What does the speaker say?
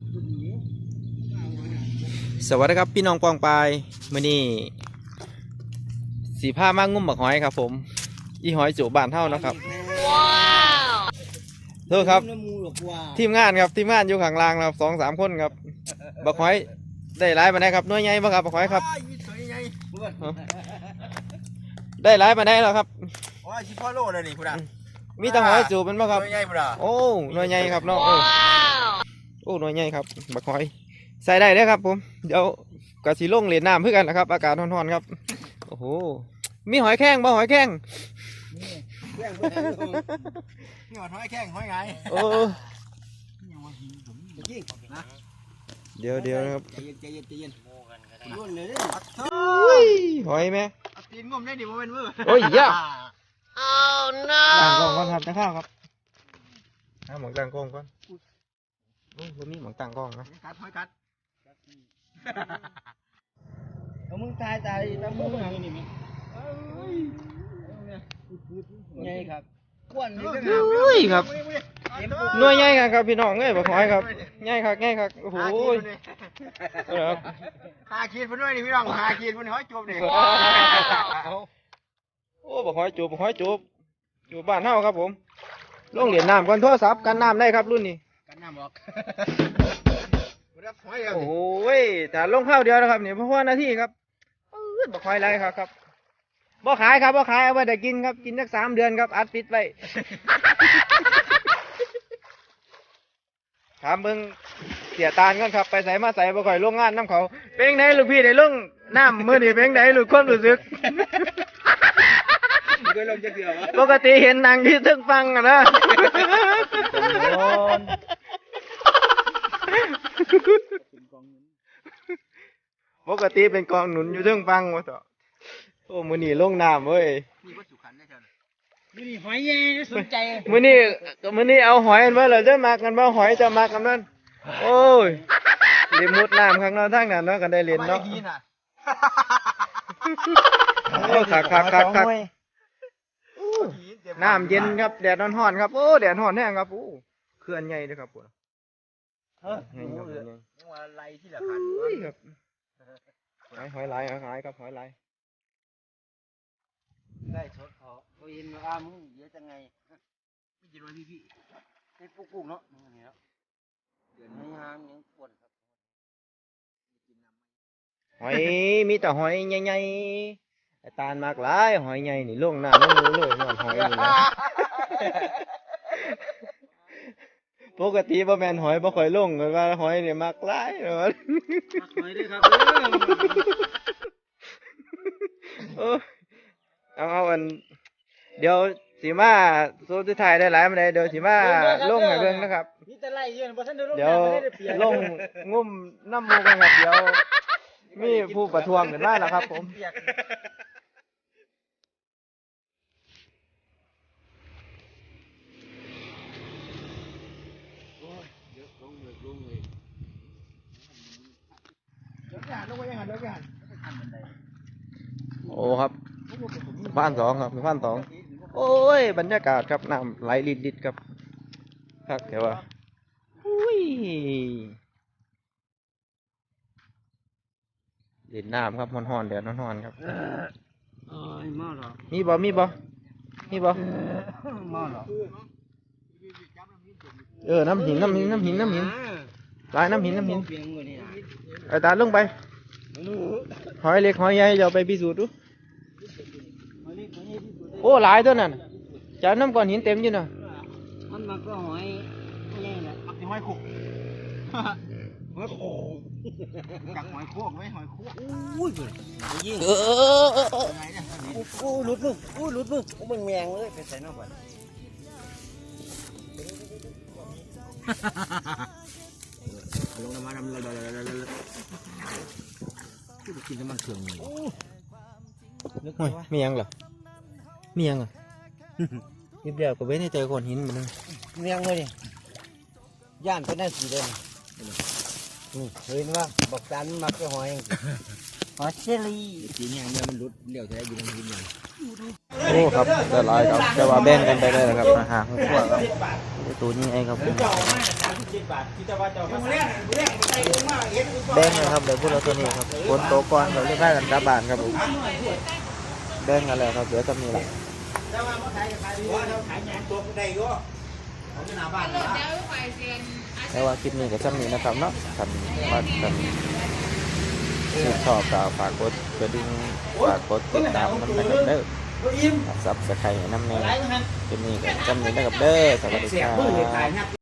สวัสดีครับพี่น้องปองปายมื่อนี้สีผ้ามางุ่มบักหอยครับ ผมอีหอยจูบานเท่านะครับโทษครับน้ำมูหรอกว่าทีมงานครับทีมงานอยู่ข้างล่างครับสองสามคนครับบักหอยได้หลายมาได้ครับหน้อยใหญ่ปะครับบักหอยครับอ้ายสวยไงได้หลายมาได้แล้วครับโอ้ยชิพ่อโลเลยนี่คุณอะมีแตหอยจูบเป็นปะครับสวยไงคุณอะโอ้หน่วยใหญ่ครับเนาะเออ โอ้หน่วยใหญ่ครับบักหอย ใส่ได้เลยครับ ผม เดี๋ยวกะสีลงเหรียญน้ำเพื่อกันนะครับ อากาศร้อนๆครับ โอ้โห มีหอยแข้งบ่หอยแข้งแข้งเพื่อนนี่หอดห้อยแข้งห้อยไงโอ้จริงนะเดี๋ยวเดี๋ยวนะครับใจเย็นใจเย็นใจเย็นรุ่นเลยดิอุ้ยหอยไหมเอาตีนงมได้ดิว่าเป็นมือโอ้ยยะ Oh no! ต่างกล้องก่อนครับจะข้าวครับหาหมองต่างกล้องก่อนโอ้ย บ่มีหมองต่างกล้องนะกัดห้อยกัดเอามึงตายตายตามมือมึงนี่มั้ยไงครับควนนี่ก็อุ้ยครับหน่วยใหญ่กันครับพี่น้องเอ้ยบักหอยครับใหญ่ครับใหญ่ครับโอ้โหเออครับหาขีดพุ่นด้วยนี่พี่น้องหาขีดพุ่นห้อยจบนี่โอ้บักหอยจูบบักหอยจูบจูบบ้านเฮาครับผมลงเหรียญน้ำก่อนโทรศัพท์กันน้ำได้ครับรุ่นนี้ กันน้ำบอกรับห้อยเลยโอ้โหแต่ลงข้าวเดียวนะครับเนี่ยเพราะว่าหน้าที่ครับเอ้ยบักหอยไรครับครับบ่ขายครับบ่ขายเอาไว้แต่กินครับกินสักสามเดือนครับอัดปิดไว้ถามเบิ่งเสียตาลกันครับ ไปใส่มาใส่บ่ค่อยลงงานน้ำเขาเป็นไงลูกพี่ได้ลงน้ำมือนี่เป็นไงลูกความรู้สึกเคยลงจะเสือวะปกติเห็นหนังที่ทึ่งฟังอะนะ ปกติเป็นกองหนุนอยู่ทึ่งฟังวะต่อโอ้มือนี่ลงน้ำเว้ยมีวัตถุขันได้เชิญมีหอยแย่สนใจมือนี่มือนี่เอาหอยกันมาเลยจะมากันว่าหอยจะมากันนั่นโอ้ยลิมุดน้ำข้างนอกทั้งนั้นเนาะกันได้เรียนเนาะกินอะโอ้คักคักคักคักน้ำเย็นครับแดดร้อนๆครับโอ้แดดร้อนแห้งครับโอ้เขื่อนใหญ่เลยครับปวด เฮ้ยใหอนใหญ่อะไรที่ละขันอุ้ยครับหอยหอยลายหอยหายครับหอยลายได้ชดเขาตัวเองว่ามึงเยอะจังไงไม่กินวันพี่พี่ให้ปุ๊กปุ๊กเนาะนี่แล้วเดือนนี้ฮะยังปวดครับหอยมีแต่หอยใหญ่ๆไอ้ตาลมากหลายหอยใหญ่นี่ลงหน้ำลงมือเลยนอนหอยนี่นะ ปกติบ่แม่นหอยบ่ค่อยลงกันว่าหอยนี่มากหลายเนาะหอยด้วยครับเออเอาเอาอัน เดี๋ยวสิมาสู้สุดท้ายได้หลายมาได้เดี๋ยวสิมาลงให้เบิ่งนะครับนี่แต่ไรยืนบ่ทันได้ลงเดี๋ยวลงงุ่มน้ำมูกกันครับเดี๋ยว มีผู้ประท้วงกันมาแล้วครับผมเดี๋ยวหันลงไปหันลงไปหัน โอ้ครับบ้านสองครับบ้านสองโอ้ย บรรยากาศครับน้ำไหลลิดๆครับครับเดี๋ยวว่าอุ้ยเล่นน้ำครับฮ้อนๆแดดฮ้อนๆครับเอ้ยมาหรอมีบ่มีบ่มีบ่มาหรอเออน้ำหินน้ำหินน้ำหินน้ำหิน ลายน้ำหินน้ำหินเพียงอยู่นี่นะไอ้ตาลงไปหอยเล็กหอยใหญ่เดี๋ยวไปพิสูจน์ดูโอ้หลายตัวนั่นจะเอาน้ำก้อนหินเต็มอยู่น่ะมันมันก็หอยใหญ่แหละมักหอยขุกหอยโขกกักหอยโคกไหมหอยโคกอุ้ยยิงเออยังไงเนี่ยโอ้หลุดมือโอ้หลุดมือโอ้มันแมงเลยไปใส่น้ำก่อน ลงน้ำมันน้ำเลยพูดกินน้ำมันเครื่องนี่นึกโอ้ยว่ามียังเหรอมียังอะยิบเดียวก็เว้นให้เจอก้อนหินมันนึงมียังเลยดิย่านเป็นหน้าสีเลยนี่เห็นว่าบอกจันมักจะหอยห อเชลีสีเมียเนี่ยมันรุดเลี้ยวจะได้ยินมันยินอย่างโอ้ครับได้หลายครับแต่ว่าแบ่งกันไปได้แล้วครับอาหารของพวครับตัวนี้ไอ้ครับผมแบ่งเลยครับเดี๋ยวพวกเราตัวนี้ครับคนโตก่อนเราเรียกได้กันกลับานครับผมแบ่งกันแล้วครับเดี๋ยวจะมีละแต่ว่าคลิปนี้ก็จะมีนะครับเนาะทำว่าทำ ชื่นชอบก็ฝากกดกระดิ่งฝากกดติดตามมันนะครับเด้อซับสไครต์น้ำแน่คลิปนี้ก็จำเนี้นะครับเด้อสวัสดีครับ